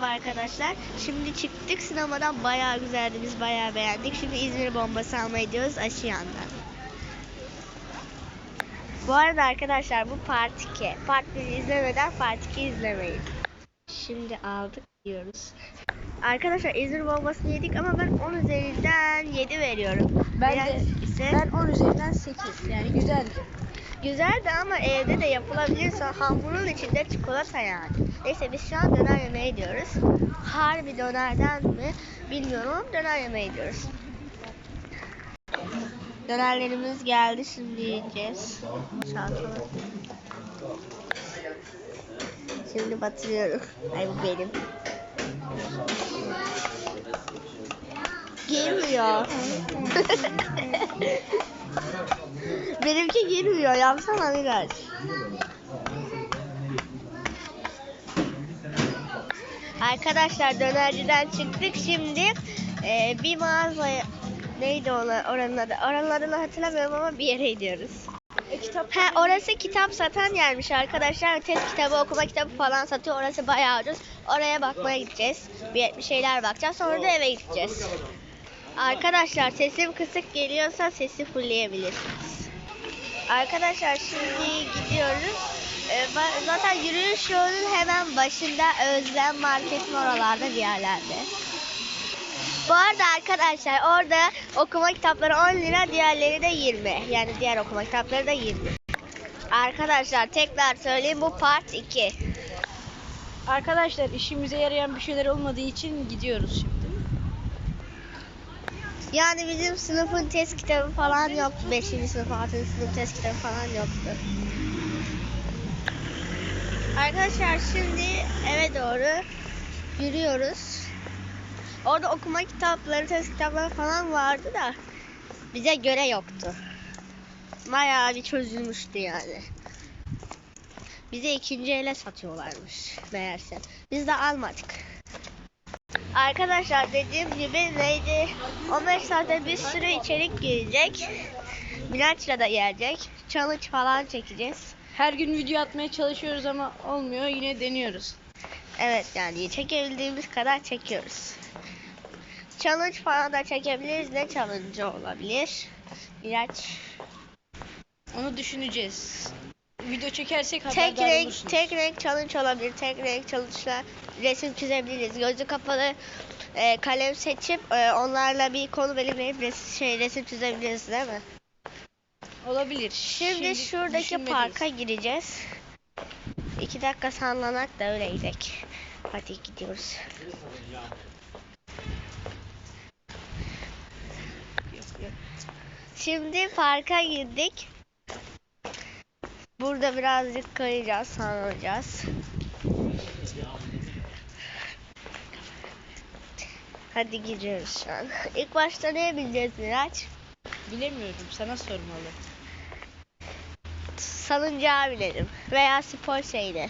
Merhaba arkadaşlar. Şimdi çıktık sinemadan bayağı güzeldi. Biz bayağı beğendik. Şimdi İzmir bombası almaya gidiyoruz Aşiyan'dan. Bu arada arkadaşlar bu part 2. Part 1 izlemeden part 2 izlemeyin. Şimdi aldık diyoruz. Arkadaşlar İzmir bombasını yedik ama ben 10 üzerinden 7 veriyorum. Ben Biraz de ise ben 10 üzerinden 8. Yani güzeldi. Güzeldi ama evde de yapılabilirse hamurun içinde çikolata yani. Neyse biz şu an döner yemeye gidiyoruz. Harbi dönerden mi bilmiyorum ama döner yemeye gidiyoruz. Dönerlerimiz geldi şimdi yiyeceğiz. Şimdi batırıyorum. Ay bu benim. Girmiyor. Benimki girmiyor. Yapsana Miraç. Arkadaşlar dönerciden çıktık şimdi e, bir mağazaya neydi ona oranın adı oranın adını hatırlamıyorum ama bir yere gidiyoruz. E, kitap He orası kitap satan yermiş arkadaşlar. Test kitabı, okuma kitabı falan satıyor. Orası bayağı ucuz. Oraya bakmaya gideceğiz. Bir, bir şeyler bakacağız. Sonra da eve gideceğiz. Arkadaşlar sesim kısık geliyorsa sesi fullleyebilirsiniz. Arkadaşlar şimdi gidiyoruz. Ee, zaten yürüyüş yolunun hemen başında Özlem Market'in oralarda bir yerlerde. Bu arada arkadaşlar orada okuma kitapları 10 lira, diğerleri de 20. Yani diğer okuma kitapları da 20. Arkadaşlar tekrar söyleyeyim bu part 2. Arkadaşlar işimize yarayan bir şeyler olmadığı için gidiyoruz şimdi. Yani bizim sınıfın test kitabı falan yoktu. 5. sınıf, 6. sınıf test kitabı falan yoktu. Arkadaşlar şimdi eve doğru yürüyoruz. Orada okuma kitapları, test kitapları falan vardı da bize göre yoktu. Bayağı bir çözülmüştü yani. Bize ikinci ele satıyorlarmış meğerse. Biz de almadık. Arkadaşlar dediğim gibi neydi? 15 saatte bir sürü içerik gelecek. Miraç'la da gelecek. Challenge falan çekeceğiz. Her gün video atmaya çalışıyoruz ama olmuyor. Yine deniyoruz. Evet yani çekebildiğimiz kadar çekiyoruz. Challenge falan da çekebiliriz. Ne challenge olabilir? Miraç. Onu düşüneceğiz. Video çekersek Tek haberdar renk, olursunuz. tek renk challenge olabilir. Tek renk challenge'la resim çizebiliriz. Gözü kapalı e, kalem seçip e, onlarla bir konu belirleyip resim, şey, resim çizebiliriz değil mi? Olabilir. Şimdi, şuradaki düşünmeliyiz. parka gireceğiz. İki dakika sallanak da öyle gidelim. Hadi gidiyoruz. Şimdi parka girdik. Burada birazcık kayacağız, sallanacağız. Hadi gidiyoruz şu an. İlk başta neye bineceğiz Miraç? Bilemiyorum. Sana sormalı. Salıncağa binelim. Veya spor şeyine.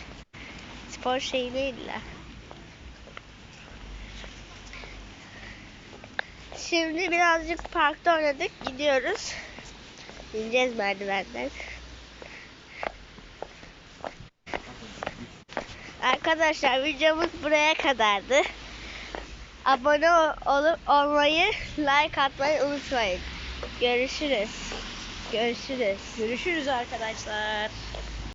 Spor şeyi değil de. Şimdi birazcık parkta oynadık. Gidiyoruz. İneceğiz merdivenden. Arkadaşlar videomuz buraya kadardı. Abone ol- olup olmayı, like atmayı unutmayın. Görüşürüz. Görüşürüz. Görüşürüz arkadaşlar.